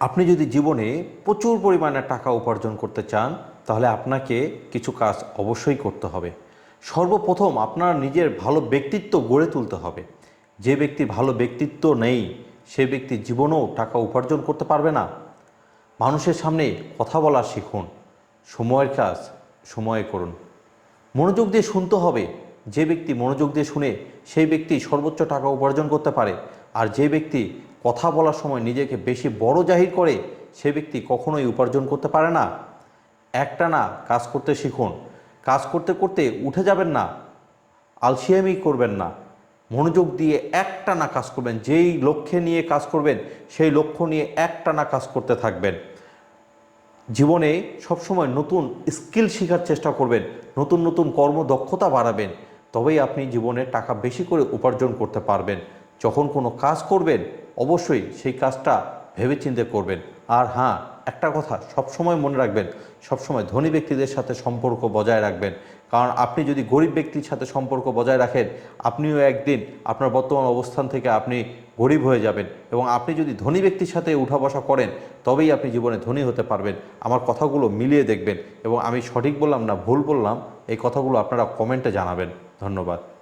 আপনি যদি জীবনে প্রচুর পরিমাণে টাকা উপার্জন করতে চান, তাহলে আপনাকে কিছু কাজ অবশ্যই করতে হবে। সর্বপ্রথম আপনার নিজের ভালো ব্যক্তিত্ব গড়ে তুলতে হবে। যে ব্যক্তির ভালো ব্যক্তিত্ব নেই, সে ব্যক্তি জীবনেও টাকা উপার্জন করতে পারবে না। মানুষের সামনে কথা বলা শিখুন, সময়ের কাজ সময়ে করুন। মনোযোগ দিয়ে শুনতে হবে। যে ব্যক্তি মনোযোগ দিয়ে শুনে, সেই ব্যক্তি সর্বোচ্চ টাকা উপার্জন করতে পারে। আর যে ব্যক্তি কথা বলার সময় নিজেকে বেশি বড় জাহির করে সে ব্যক্তি কখনোই উপার্জন করতে পারে না। একটা না কাজ করতে শিখুন। কাজ করতে করতে উঠে যাবেন না। আলসিয়ামি করবেন না। মনোযোগ দিয়ে একটা না কাজ করবেন। যেই লক্ষ্যে নিয়ে কাজ করবেন, সেই লক্ষ্য নিয়ে একটা না কাজ করতে থাকবেন। জীবনে সবসময় নতুন স্কিল শেখার চেষ্টা করবেন। নতুন নতুন কর্মদক্ষতা বাড়াবেন। তবেই আপনি জীবনে টাকা বেশি করে উপার্জন করতে পারবেন। যখন কোনো কাজ করবেন অবশ্যই সেই কাজটা ভেবেচিন্তে করবেন। আর হ্যাঁ একটা কথা সবসময় মনে রাখবেন, সবসময় ধনী ব্যক্তিদের সাথে সম্পর্ক বজায় রাখবেন। কারণ আপনি যদি গরিব ব্যক্তির সাথে সম্পর্ক বজায় রাখেন, আপনিও একদিন আপনার বর্তমান অবস্থান থেকে আপনি গরিব হয়ে যাবেন এবং আপনি যদি ধনী ব্যক্তির সাথে উঠা বসা করেন, তবেই আপনি জীবনে ধনী হতে পারবেন। আমার কথাগুলো মিলিয়ে দেখবেন এবং আমি সঠিক বললাম না ভুল বললাম, এই কথাগুলো আপনারা কমেন্টে জানাবেন। ধন্যবাদ।